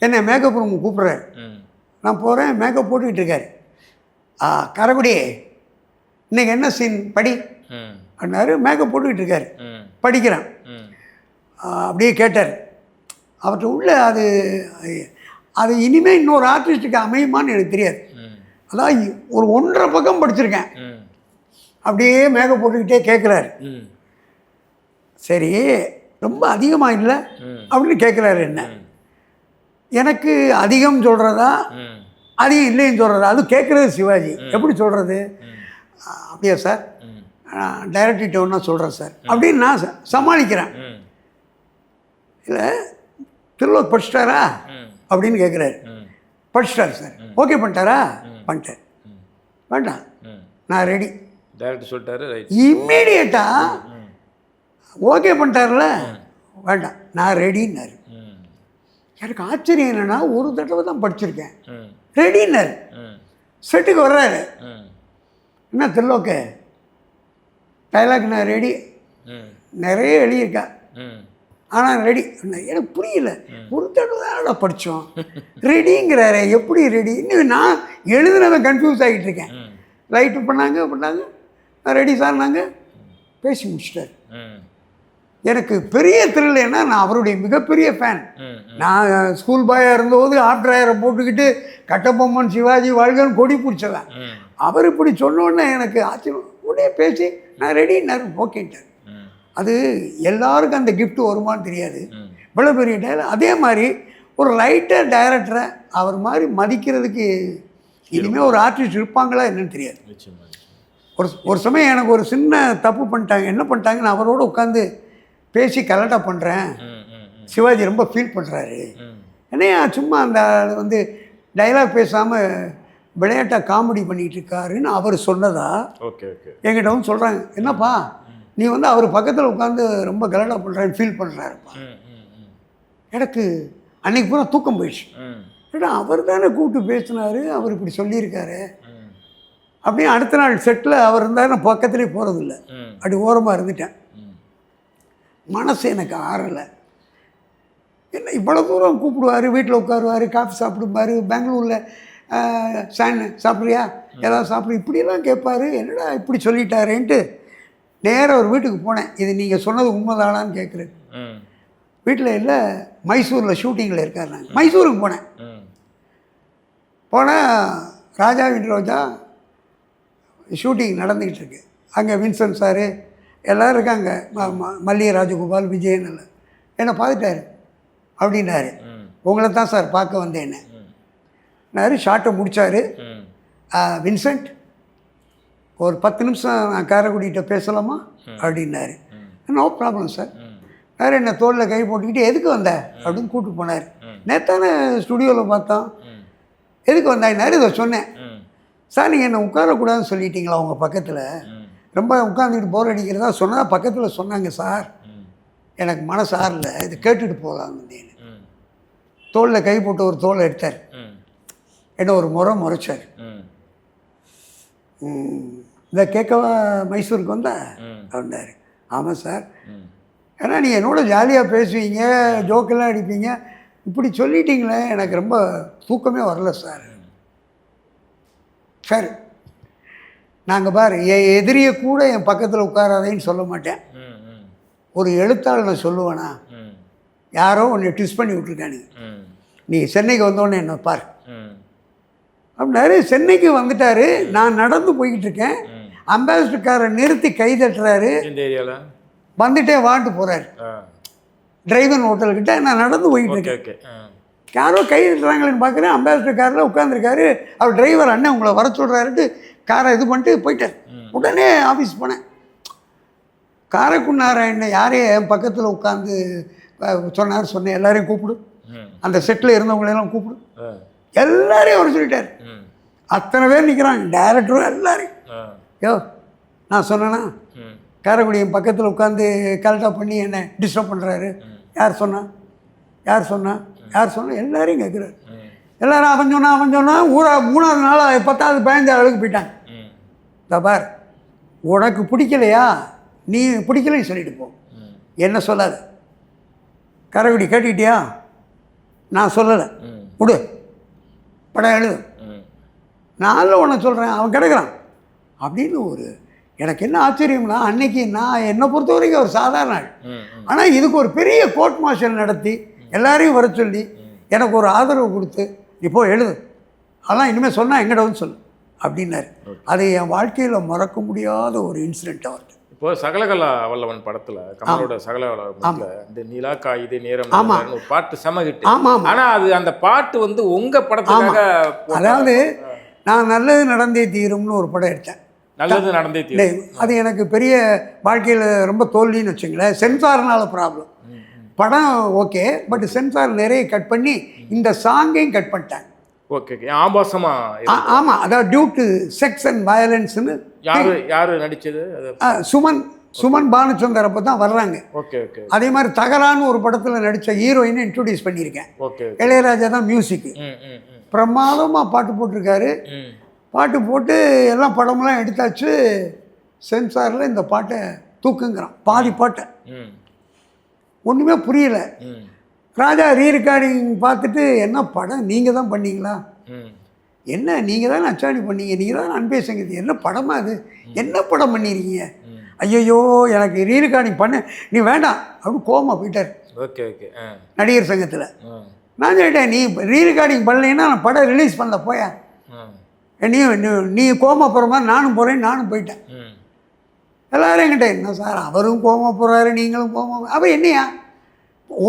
Speaker 1: என்னை மேக்கப் ரூம் கூப்பிட்றாரு.
Speaker 2: ம்.
Speaker 1: நான் போகிறேன் மேக்கப் போட்டுக்கிட்டு இருக்காரு. ஆ கரகுடி இன்னைக்கு என்ன சீன் படி. அப்படின்னாரு மேக்கப் போட்டுக்கிட்டு இருக்காரு. படிக்கிறேன். அப்படியே கேட்டார். அவர்கிட்ட உள்ள அது அது இனிமேல் இன்னொரு ஆர்டிஸ்ட்டுக்கு அமையுமான்னு எனக்கு தெரியாது. அதான் ஒரு ஒன்றரை பக்கம் படிச்சிருக்கேன். அப்படியே மேக்கப் போட்டுக்கிட்டே கேட்குறாரு சரி ரொம்ப அதிகமாக இல்லை. அப்படின்னு கேட்குறாரு என்ன? எனக்கு அதிகம் சொல்கிறதா அதிகம் இல்லைன்னு சொல்கிறதா அது கேட்குறது சிவாஜி. எப்படி சொல்கிறது அப்படியா சார்?
Speaker 2: ம்.
Speaker 1: டைரக்டர்கிட்ட ஒன்றா சொல்கிறேன் சார். அப்படின்னு நான் சமாளிக்கிறேன். இல்லை திருவள்ளுவர் படிச்சிட்டாரா? அப்படின்னு கேட்குறாரு படிச்சிட்டாரு சார். ஓகே பண்ணிட்டாரா? பண்ணிட்டேன் வேண்டாம். நான் ரெடி
Speaker 2: டேரக்டர் சொல்லிட்டாரு
Speaker 1: இம்மீடியட்டாக ஓகே பண்ணிட்டார்ல? வேண்டாம். நான் ரெடின்னாரு எனக்கு ஆச்சரியம் என்னன்னா ஒரு தடவை தான் படிச்சிருக்கேன்.
Speaker 2: ம்.
Speaker 1: செட்டுக்கு வர்றாரு. என்ன தெரியலோக்கே டைலாக் நான் ரெடி நிறைய எழுதியிருக்கேன் ஆனால் ரெடி. எனக்கு புரியல. ஒரு தடவை தான் படித்தோம் ரெடிங்கிறாரு எப்படி ரெடி? இன்னும் நான் எழுதுனவன் கன்ஃபியூஸ் ஆகிட்டு இருக்கேன். ரைட்டு பண்ணாங்க பண்ணாங்க. ரெடி சார்னாங்க. பேசி முடிச்சிட்டாரு. எனக்கு பெரிய ஏன்னா நான் அவருடைய மிகப்பெரிய ஃபேன் நான் ஸ்கூல் பாயாக இருந்தபோது ஆஃப்டர் போட்டுக்கிட்டு கட்டபொம்மன் சிவாஜி வாழ்கன்னு கொடி பிடிச்சவன். அவர் இப்படி சொன்ன உடனே எனக்கு ஆச்சரியம். உடனே பேசி நான் ரெடின்னாரு ஓகேன்ட்டார்
Speaker 2: ம்.
Speaker 1: அது எல்லாருக்கும் அந்த gift வருமான்னு தெரியாது. இவ்வளோ பெரிய டைலாக் அதே மாதிரி ஒரு ரைட்டர் டைரக்டரை அவர் மாதிரி மதிக்கிறதுக்கு இனிமேல் ஒரு ஆர்டிஸ்ட் இருப்பாங்களா என்னன்னு தெரியாது. ஒரு ஒரு சமயம் எனக்கு ஒரு சின்ன தப்பு பண்ணிட்டாங்க. என்ன பண்ணிட்டாங்க நான் அவரோட உட்காந்து பேசி கலட்டா பண்ணுறேன் சிவாஜி ரொம்ப ஃபீல் பண்ணுறாரு என்னையா சும்மா அந்த வந்து டைலாக் பேசாமல் விளையாட்டாக காமெடி பண்ணிகிட்டு இருக்காருன்னு அவர் சொன்னதா
Speaker 2: ஓகே ஓகே.
Speaker 1: என்கிட்ட வந்து சொல்கிறாங்க என்னப்பா நீ வந்து அவர் பக்கத்தில் உட்காந்து ரொம்ப கலட்டா பண்ணுறேன்னு ஃபீல் பண்ணுறாருப்பா எனக்கு அன்னைக்கு பூரா தூக்கம் போயிடுச்சு. ஏன்னா அவர் தானே கூப்பிட்டு பேசினாரு அவர் இப்படி சொல்லியிருக்காரு. அப்படியே அடுத்த நாள் செட்டில் அவர் இருந்தால் நான் பக்கத்துலேயே போகிறதில்ல அப்படி ஓரமாக இருந்துட்டேன். மனசு எனக்கு ஆறலை. என்ன இவ்வளோ தூரம் கூப்பிடுவார் வீட்டில் உட்காருவார் காஃபி சாப்பிடுவார் பெங்களூரில் சான் சாப்பிட்றியா? ஏதாவது சாப்பிடு இப்படியெல்லாம் கேட்பாரு என்னடா இப்படி சொல்லிட்டாரேன்ட்டு நேராக ஒரு வீட்டுக்கு போனேன். இது நீங்கள் சொன்னது உண்மைதானான்னு கேட்குறேன். வீட்டில் இல்லை மைசூரில் ஷூட்டிங்கில் இருக்கார் நான் மைசூருக்கு போனேன். போனால் ராஜாவின் ரோஜா ஷூட்டிங் நடந்துக்கிட்டு இருக்கு. அங்கே வின்சென்ட் சாரு எல்லோரும் இருக்காங்க. மல்லிகை ராஜகோபால் விஜயன் எல்லாம். என்னை பார்த்துட்டாரு. அப்படின்னாரு. உங்களை தான் சார் பார்க்க வந்தேன்னு. நாரு ஷார்ட்டை முடித்தார் வின்சென்ட் ஒரு பத்து நிமிஷம் நான் காரைக்குடிகிட்ட பேசலாமா? அப்படின்னாரு. No problem sir. வேறு என்ன தோளில் கை போட்டுக்கிட்டு எதுக்கு வந்த? அப்படின்னு கூப்பிட்டு போனார். நேத்தானே ஸ்டுடியோவில் பார்த்தோம். எதுக்கு வந்தாயினாரு இதை சொன்னேன். சார் நீங்கள் என்ன உட்காரக்கூடாதுன்னு சொல்லிட்டீங்களா உங்கள் பக்கத்தில்? ரொம்ப உட்காந்துட்டு போர் அடிக்கிறதா சொன்னதா பக்கத்தில் சொன்னாங்க சார் எனக்கு மனசு ஆறல இது கேட்டுட்டு போகலாம்
Speaker 2: ம்.
Speaker 1: தோளில் கை போட்டு ஒரு தோலை எடுத்தார். என்ன ஒரு முறை முறைச்சார். இதை கேட்கவா மைசூருக்கு வந்தா. அப்படின்னாரு. ஆமாம் சார். ஏன்னா நீங்கள் என்னோட ஜாலியாக பேசுவீங்க ஜோக்கெல்லாம் அடிப்பீங்க. இப்படி சொல்லிட்டீங்களே எனக்கு ரொம்ப தூக்கமே வரல சார். சார். நாங்கள் பாரு என் எதிரியை கூட என் பக்கத்தில் உட்காராதேன்னு சொல்ல மாட்டேன். ஒரு எழுத்தாளர் நான் சொல்லுவேனா? யாரோ உன்னை ட்விஸ்ட் பண்ணி விட்ருக்கானுங்க நீ சென்னைக்கு வந்தோடனே என்ன பார். அப்படின்னாரு சென்னைக்கு வந்துட்டாரு. நான் நடந்து போய்கிட்டு இருக்கேன்
Speaker 2: ம்.
Speaker 1: அம்பாசிடர் காரை நிறுத்தி கை தட்டுறாரு
Speaker 2: இந்த ஏரியாவில்
Speaker 1: வந்துட்டே வாண்டு போகிறாரு
Speaker 2: ஆ.
Speaker 1: டிரைவர் ஹோட்டல்கிட்ட நான் நடந்து போயிட்டு
Speaker 2: ஓகே
Speaker 1: இருக்கேன் யாரோ கை தட்டுறாங்களேன்னு பார்க்குறேன் அம்பாசிடர் காரில் உட்காந்துருக்காரு அவர் டிரைவர் அண்ணன் உங்களை வர சொல்கிறாருட்டு காரை இது பண்ணிட்டு போயிட்டார் உடனே ஆஃபீஸ் போனேன். காரைக்குன்னாராயண்ண யாரையும் என் பக்கத்தில் உட்காந்து சொன்னார் சொன்னேன். எல்லாரையும் கூப்பிடு. அந்த செட்டில் இருந்தவங்களெல்லாம் கூப்பிடு. எல்லாரையும் அவர் சொல்லிட்டார். அத்தனை பேர் நிற்கிறாங்க டேரக்டரும் எல்லாரையும். யோ நான் சொன்னேன்னா காரைக்குடி என் பக்கத்தில் உட்காந்து கரெக்டாக பண்ணி என்னை டிஸ்டர்ப் பண்ணுறாரு யார் சொன்னா? யார் சொன்னா? யார் சொன்னா? எல்லாரையும் கேட்குறாரு எல்லாரும் அவன் சொன்னா அவன் சொன்னா ஊரா மூணாவது நாள் பத்தாவது பதினஞ்சாவது அளவுக்கு போயிட்டாங்க.
Speaker 2: ம்.
Speaker 1: இந்த பார் உனக்கு பிடிக்கலையா? நீ பிடிக்கலன்னு சொல்லிட்டு போ. என்ன சொல்லாத? கரகுடி கேட்டுக்கிட்டியா? நான் சொல்லலை. விடு. படம் எழுது.
Speaker 2: ம்.
Speaker 1: நான் உன்னை சொல்கிறேன் அவன் கிடக்குறான். அப்படின்னு ஒரு எனக்கு என்ன ஆச்சரியம்னா அன்னைக்கு நான் என்னை பொறுத்த வரைக்கும் ஒரு சாதாரண ஆள். ஆனால் இதுக்கு ஒரு பெரிய கோர்ட் மார்ஷல் நடத்தி எல்லாரையும் வர சொல்லி எனக்கு ஒரு ஆதரவு கொடுத்து இப்போ எழுது. அதெல்லாம் இனிமேல் சொன்னால் எங்கிட்ட வந்து சொல்லு. அப்படின்னாரு. அது என் வாழ்க்கையில் மறக்க முடியாத ஒரு இன்சிடென்ட் அவர்கிட்ட
Speaker 2: இப்போ சகலகலா வல்லவன் படத்துல கமலோட சகலகலா இந்த நிலா காயுது நேரம்
Speaker 1: ஆமா.
Speaker 2: நேரம்னு ஒரு பாட்டு செம ஹிட்
Speaker 1: ஆமாம் ஆமாம்
Speaker 2: ஆனா அது அந்த பாட்டு வந்து உங்க படத்துக்காக
Speaker 1: அதாவது நான் நல்லது நடந்தே தீரும்னு ஒரு படம் எடுத்தேன்.
Speaker 2: நல்லது நடந்தே தீரும்.
Speaker 1: அது எனக்கு பெரிய வாழ்க்கையில் ரொம்ப தோல்வின்னு வச்சுங்களேன். சென்சார்னால ப்ராப்ளம் படம் ஓகே பட் சென்சார் நிறைய கட் பண்ணி இந்த சாங்கையும் கட் பண்ணிட்டாங்க.
Speaker 2: ஓகே ஆபாசமா
Speaker 1: ஆமாம் அதாவது டியூ டு செக்ஸ் அண்ட் வயலன்ஸ்னு
Speaker 2: யாரு யாரு நடிச்சது? அது
Speaker 1: சுமன் சுமன் பானுச்சந்தர் அப்போ தான் வர்றாங்க.
Speaker 2: ஓகே ஓகே
Speaker 1: அதே மாதிரி தகரான்னு ஒரு படத்தில் நடித்த ஹீரோயினை இன்ட்ரடியூஸ் பண்ணியிருக்கேன்.
Speaker 2: ஓகே
Speaker 1: இளையராஜா தான் மியூசிக்கு பிரமாதமாக பாட்டு போட்டிருக்காரு. பாட்டு போட்டு எல்லாம் படமெல்லாம் எடுத்தாச்சு. சென்சாரில் இந்த பாட்டை தூக்குங்கிறான். பாதி பாட்டை. ஒன்றுமே புரியல. ராஜா ரீ ரெக்கார்டிங் பார்த்துட்டு என்ன படம்? நீங்கள் தான் பண்ணீங்களா? என்ன? நீங்கள் தான் அச்சாணி பண்ணீங்க? நீங்கள் தான் அன்பே சங்கீதி. என்ன படமா அது? என்ன படம் பண்ணியிருக்கீங்க. ஐயையோ எனக்கு ரீ ரெக்கார்டிங் பண்ண. நீ வேண்டாம். அப்படின்னு கோமா போயிட்டார்.
Speaker 2: Okay okay.
Speaker 1: நடிகர் சங்கத்தில். நான் சொல்லிட்டேன் நீ ரீ ரெக்கார்டிங் பண்ணலைன்னா நான் படம் ரிலீஸ் பண்ணல போயா. நீ நீ- கோமா போகிற மாதிரி நானும் போகிறேன் நானும் போயிட்டேன். எல்லாரும் என்கிட்ட என்ன சார் அவரும் கோமா போகிறாரு நீங்களும் கோமா அப்போ என்னையா?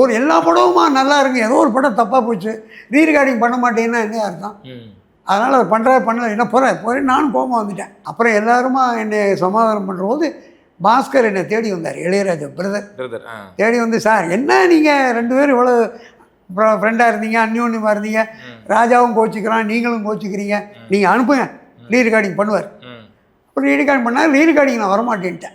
Speaker 1: ஒரு எல்லா படமுமா நல்லா இருக்கு. ஏதோ ஒரு படம் தப்பாக போச்சு. ரீ ரெக்கார்டிங் பண்ண மாட்டேன்னா என்ன அர்த்தம்? அதனால் அவர் பண்ணுறா பண்ணல என்ன போகிறேன் போகிறேன் நானும் கோமா வந்துட்டேன். அப்புறம் எல்லாருமா என்னை சமாதானம் பண்ணுறபோது பாஸ்கர் என்னை தேடி வந்தார் இளையராஜா பிரதர்.
Speaker 2: பிரதர்
Speaker 1: தேடி வந்து சார் என்ன நீங்கள் ரெண்டு பேரும் இவ்வளோ ஃப்ரெண்டாக இருந்தீங்க அந்யோன்யமாக இருந்தீங்க? ராஜாவும் கோச்சிக்கிறான் நீங்களும் கோச்சிக்கிறீங்க. நீங்கள் அனுப்புங்க ரீ ரெக்கார்டிங் பண்ணுவார். அப்புறம் ரீ ரெக்கார்டிங் பண்ணால் ரீ ரெக்கார்டிங் நான் வரமாட்டேன்ட்டேன்.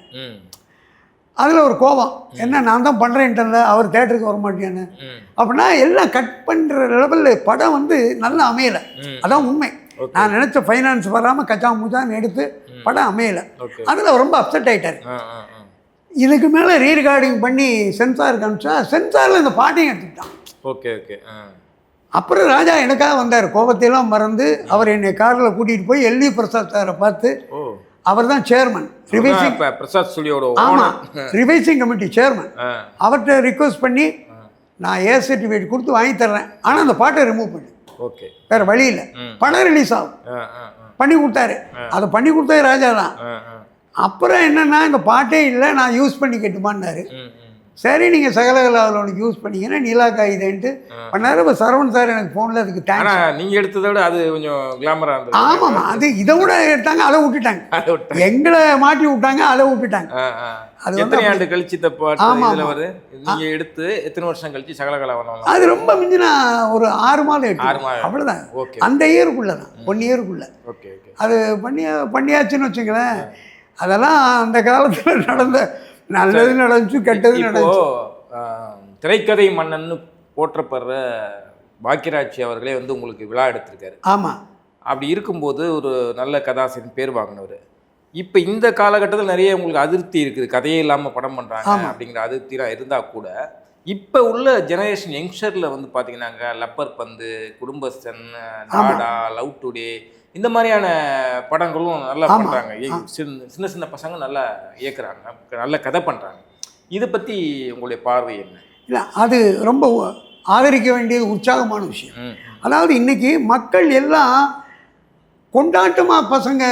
Speaker 1: அதில் ஒரு கோபம் என்ன நான் தான் பண்ணுறேன்ட்டல அவர் தேட்டருக்கு வர மாட்டேன்னு
Speaker 2: ம்.
Speaker 1: அப்படின்னா எல்லாம் கட் பண்ணுற லெவலில் படம் வந்து நல்லா அமையலை. அதான் உண்மை. நான் நினச்ச ஃபைனான்ஸ் வராமல் கச்சா முச்சான்னு எடுத்து படம் அமையலை. அதில் ரொம்ப அப்செட் ஆயிட்டார்.
Speaker 2: ஆ ஆ ஆ.
Speaker 1: இதுக்கு மேலே ரீ ரெக்கார்டிங் பண்ணி சென்சாருக்கு அனுப்பிச்சா சென்சாரில் இந்த பாட்டையும் எடுத்துக்கிட்டான்.
Speaker 2: Okay okay.
Speaker 1: அப்புறம் ராஜா எனக்காக வந்தார். கோபத்தையெல்லாம் மறந்து அவர் என்னை காரில் கூட்டிகிட்டு போய் எல்வி பிரசாத் சாரை பார்த்து அவர் தான் சேர்மன் ரிவைசிங்
Speaker 2: பிரசாத் ஸ்டுடியோட
Speaker 1: ஆமாம் ரிவைசிங் கமிட்டி சேர்மன் அவர்கிட்ட ரிக்வஸ்ட் பண்ணி நான் ஏ சர்டிஃபிகேட் கொடுத்து வாங்கி தர்றேன். ஆனால் அந்த பாட்டை ரிமூவ் பண்ணு.
Speaker 2: ஓகே.
Speaker 1: வேறு வழி இல்லை. படம் ரிலீஸ் ஆகும். பண்ணி கொடுத்தாரு. அதை பண்ணி கொடுத்தது ராஜா தான். அப்புறம் என்னன்னா இந்த பாட்டே இல்லை நான் யூஸ் பண்ணிக்கட்டுமான்னாரு
Speaker 2: ம் ம்.
Speaker 1: சரி நீங்கள் சகலகலாவில் யூஸ் பண்ணீங்கன்னா நீலா காகிதன்ட்டு பண்ணாரு. இப்போ சரவண் சார் எனக்கு ஃபோனில் அதுக்கு தேங்க்ஸ்
Speaker 2: ஆனா நீங்க எடுத்ததை விட அது கொஞ்சம் கிளாமரா இருந்தது.
Speaker 1: ஆமாம்மா அது இதை விட எடுத்தாங்க அதை விட்டுட்டாங்க. எங்களை மாட்டி விட்டாங்க அதை விட்டுட்டாங்க. அது
Speaker 2: எத்தனை ஆண்டு கழிச்சு இந்த பாட்டு. வருது? நீங்க எடுத்து எத்தனை வருஷம் கழிச்சு சகலகலா வரலாம்
Speaker 1: அது ரொம்ப மிஞ்சினா ஒரு ஆறு மாதம்
Speaker 2: ஆறு
Speaker 1: எட்டு
Speaker 2: மாதம்.
Speaker 1: அவ்வளோதான்
Speaker 2: ஓகே.
Speaker 1: அந்த இயருக்குள்ளே தான். ஒன் இயருக்குள்ளே
Speaker 2: ஓகே ஓகே.
Speaker 1: அது பண்ணி பண்ணியாச்சுன்னு வச்சுங்களேன். அதெல்லாம் அந்த காலத்தில் நடந்த நல்லது நடந்துச்சு கெட்டது நடந்துச்சு.
Speaker 2: திரைக்கதை மன்னன்னு போற்றப்படுற பாக்கியராஜ் அவர்களே வந்து உங்களுக்கு விழா எடுத்திருக்காரு.
Speaker 1: ஆமாம்
Speaker 2: அப்படி இருக்கும்போது ஒரு நல்ல கதாசிரியர் பேர் வாங்கினவர். இப்போ இந்த காலகட்டத்தில் நிறைய உங்களுக்கு அதிருப்தி இருக்குது கதையே இல்லாமல் படம் பண்ணுறாங்க அப்படிங்கிற அதிருப்திலாம் இருந்தால் கூட இப்போ உள்ள ஜெனரேஷன் யங்ஸ்டரில் வந்து பார்த்தீங்கன்னாங்க லப்பர் பந்து குடும்பஸ்தன் நாடா லவ் டுடே இந்த மாதிரியான படங்களும் நல்லா. பண்ணுறாங்க சின்ன சின்ன சின்ன பசங்க நல்லா இயக்குறாங்க. நல்ல கதை பண்ணுறாங்க இதை பற்றி உங்களுடைய பார்வை என்ன?
Speaker 1: இல்லை அது ரொம்ப ஆதரிக்க வேண்டியது உற்சாகமான விஷயம். அதாவது இன்னைக்கு மக்கள் எல்லாம் கொண்டாட்டமாக பசங்க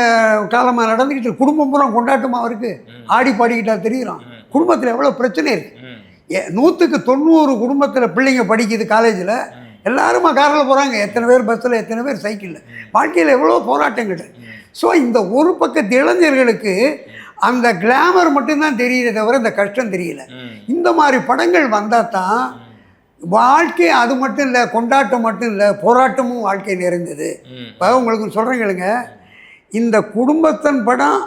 Speaker 1: காலமாக நடந்துக்கிட்டு. குடும்பம் பூரா கொண்டாட்டமாக இருக்கு. ஆடி பாடிக்கிட்டா தெரியுறோம் குடும்பத்தில் எவ்வளோ பிரச்சனை இருக்கு?
Speaker 2: ம்.
Speaker 1: ஏ நூற்றுக்கு தொண்ணூறு குடும்பத்தில் பிள்ளைங்க படிக்குது காலேஜில் எல்லாருமா காரில் போகிறாங்க எத்தனை பேர் பஸ்ஸில் எத்தனை பேர் சைக்கிளில் வாழ்க்கையில் எவ்வளோ போராட்டங்கள். ஸோ இந்த ஒரு பக்கத்து இளைஞர்களுக்கு அந்த கிளாமர் மட்டும்தான் தெரியுதே தவிர இந்த கஷ்டம் தெரியல. இந்த மாதிரி படங்கள் வந்தால் தான் வாழ்க்கை அது மட்டும் இல்லை கொண்டாட்டம் மட்டும் இல்லை போராட்டமும் வாழ்க்கை நிறைந்தது இப்போ உங்களுக்கு சொல்கிறேன் கேளுங்க. இந்த குடும்பத்தன் படம்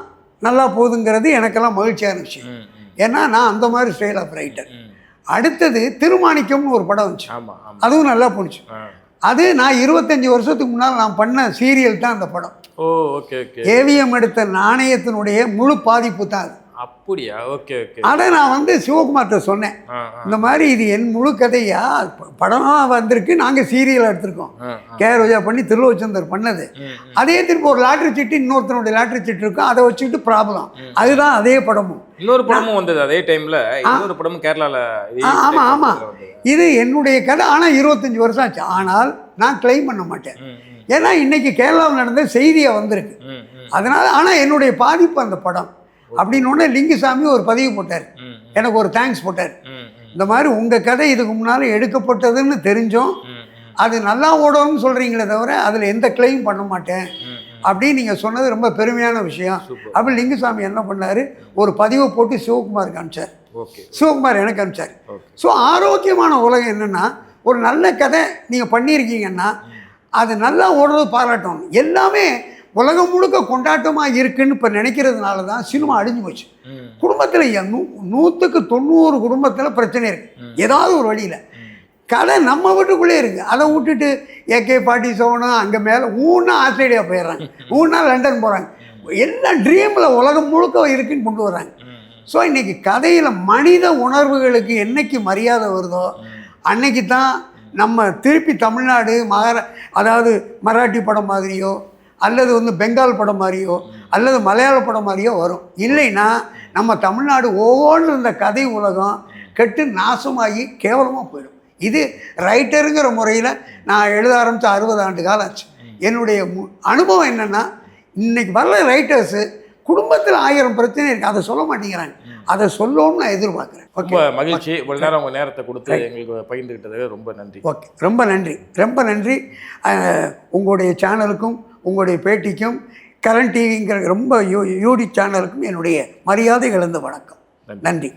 Speaker 1: நல்லா போகுதுங்கிறது எனக்கெல்லாம் மகிழ்ச்சியான விஷயம்
Speaker 2: ம் ம்.
Speaker 1: ஏன்னா நான் அந்த மாதிரி ஸ்டைல் ஆஃப் ரைட்டர் அடுத்தது திருமாணிக்கம்னு ஒரு படம் வந்துச்சு. அதுவும் நல்லா போணுச்சு. அது நான் இருபத்தஞ்சி வருஷத்துக்கு முன்னால் நான் பண்ண சீரியல் தான் அந்த படம்.
Speaker 2: ஓ ஓகே ஓகே.
Speaker 1: ஏவிஎம் எடுத்த நாணயத்தினுடைய முழு பாதிப்பு தான் அது.
Speaker 2: அப்படியா? Okay okay.
Speaker 1: அதை நான் வந்து சிவகுமார்கிட்ட சொன்னேன். இந்த மாதிரி இது என் முழு கதையா? ப- படமா வந்திருக்கு. நாங்கள் சீரியல் எடுத்திருக்கோம். கே. ரோஜா பண்ணி திருலோச்சந்தர் பண்ணது. அதே திருப்பி ஒரு லாட்ரி சீட்டு இன்னொருத்தனுடைய லாட்ரி சீட்டு இருக்கும். அதை வச்சுக்கிட்டு ப்ராப்ளம். அதுதான் அதே படமும்.
Speaker 2: இன்னொரு படமும் வந்தது அதே டைம்ல இன்னொரு படமும் கேரளால இதே
Speaker 1: ஆ, ஆமா,
Speaker 2: type
Speaker 1: ஆமா.
Speaker 2: of வந்தது.
Speaker 1: இது என்னுடைய கதை. ஆனால் இருபத்தஞ்சி வருஷம் ஆச்சு. ஆனால் நான் கிளைம் பண்ண மாட்டேன். ஏன்னா இன்னைக்கு கேரளாவில் நடந்த செய்தியாக வந்திருக்கு. அதனால ஆனால் என்னுடைய பாதிப்பு அந்த படம். அப்படின்னு ஒன்று லிங்குசாமி ஒரு பதிவு போட்டார். எனக்கு ஒரு தேங்க்ஸ் போட்டார். இந்த மாதிரி உங்கள் கதை இதுக்கு முன்னால் எடுக்கப்பட்டதுன்னு தெரிஞ்சோம். அது நல்லா ஓடணும்னு சொல்கிறீங்களே தவிர அதில் எந்த கிளைம் பண்ண மாட்டேன். அப்படின்னு நீங்கள் சொன்னது ரொம்ப பெருமையான விஷயம். அப்படி லிங்குசாமி என்ன பண்ணார்? ஒரு பதிவை போட்டு சிவகுமாருக்கு அனுப்பிச்சார் சிவகுமார் எனக்கு அனுப்பிச்சார் ஸோ ஆரோக்கியமான உலகம் என்னென்னா ஒரு நல்ல கதை நீங்கள் பண்ணியிருக்கீங்கன்னா அது நல்லா ஓடுறது பாராட்டணும். எல்லாமே உலகம் முழுக்க கொண்டாட்டமாக இருக்குன்னு இப்போ நினைக்கிறதுனால தான் சினிமா அழிஞ்சு போச்சு. குடும்பத்தில் நூ நூற்றுக்கு தொண்ணூறு குடும்பத்தில் பிரச்சனை இருக்குது ஏதாவது ஒரு வழியில். கதை நம்ம வீட்டுக்குள்ளே இருக்குது அதை விட்டுட்டு ஏகே பாட்டி சோனம் அங்கே மேலே ஊன்னா ஆஸ்திரேலியா போயிடுறாங்க. ஊன்னா லண்டன் போகிறாங்க எல்லாம் ட்ரீமில் உலகம் முழுக்க இருக்குன்னு கொண்டு வராங்க
Speaker 2: ம்,
Speaker 1: ஸோ இன்னைக்கு கதையில் மனித உணர்வுகளுக்கு என்னைக்கு மரியாதை வருதோ அன்னைக்கு தான் நம்ம திருப்பி தமிழ்நாடு மகாரா அதாவது மராட்டி படம் மாதிரியோ அல்லது வந்து பெங்கால் படம் மாதிரியோ அல்லது மலையாள படம் மாதிரியோ வரும். இல்லைன்னா நம்ம தமிழ்நாடு ஒவ்வொன்று இருந்த கதை உலகம் கெட்டு நாசமாகி கேவலமாக போயிடும். இது ரைட்டருங்கிற முறையில் நான் எழுத ஆரம்பித்த அறுபது ஆண்டு காலம் ஆச்சு. என்னுடைய மு- அனுபவம் என்னென்னா இன்னைக்கு வர்ற ரைட்டர்ஸு குடும்பத்தில் ஆயிரம் பிரச்சனை இருக்குது அதை சொல்ல மாட்டேங்கிறாங்க. அதை சொல்லணும்னு நான் எதிர்பார்க்குறேன்.
Speaker 2: ரொம்ப மகிழ்ச்சி. இவ்வளவு நேரம் உங்க நேரத்தை கொடுத்து எங்களுக்கு பகிர்ந்துகிட்டது ரொம்ப நன்றி.
Speaker 1: ஓகே. ரொம்ப நன்றி. ரொம்ப நன்றி. உங்களுடைய சேனலுக்கும் உங்களுடைய பேட்டிக்கும் கரண்ட் டிவிங்கிற ரொம்ப யூ யூடி சேனலுக்கும் என்னுடைய மரியாதை கலந்த வணக்கம். நன்றி.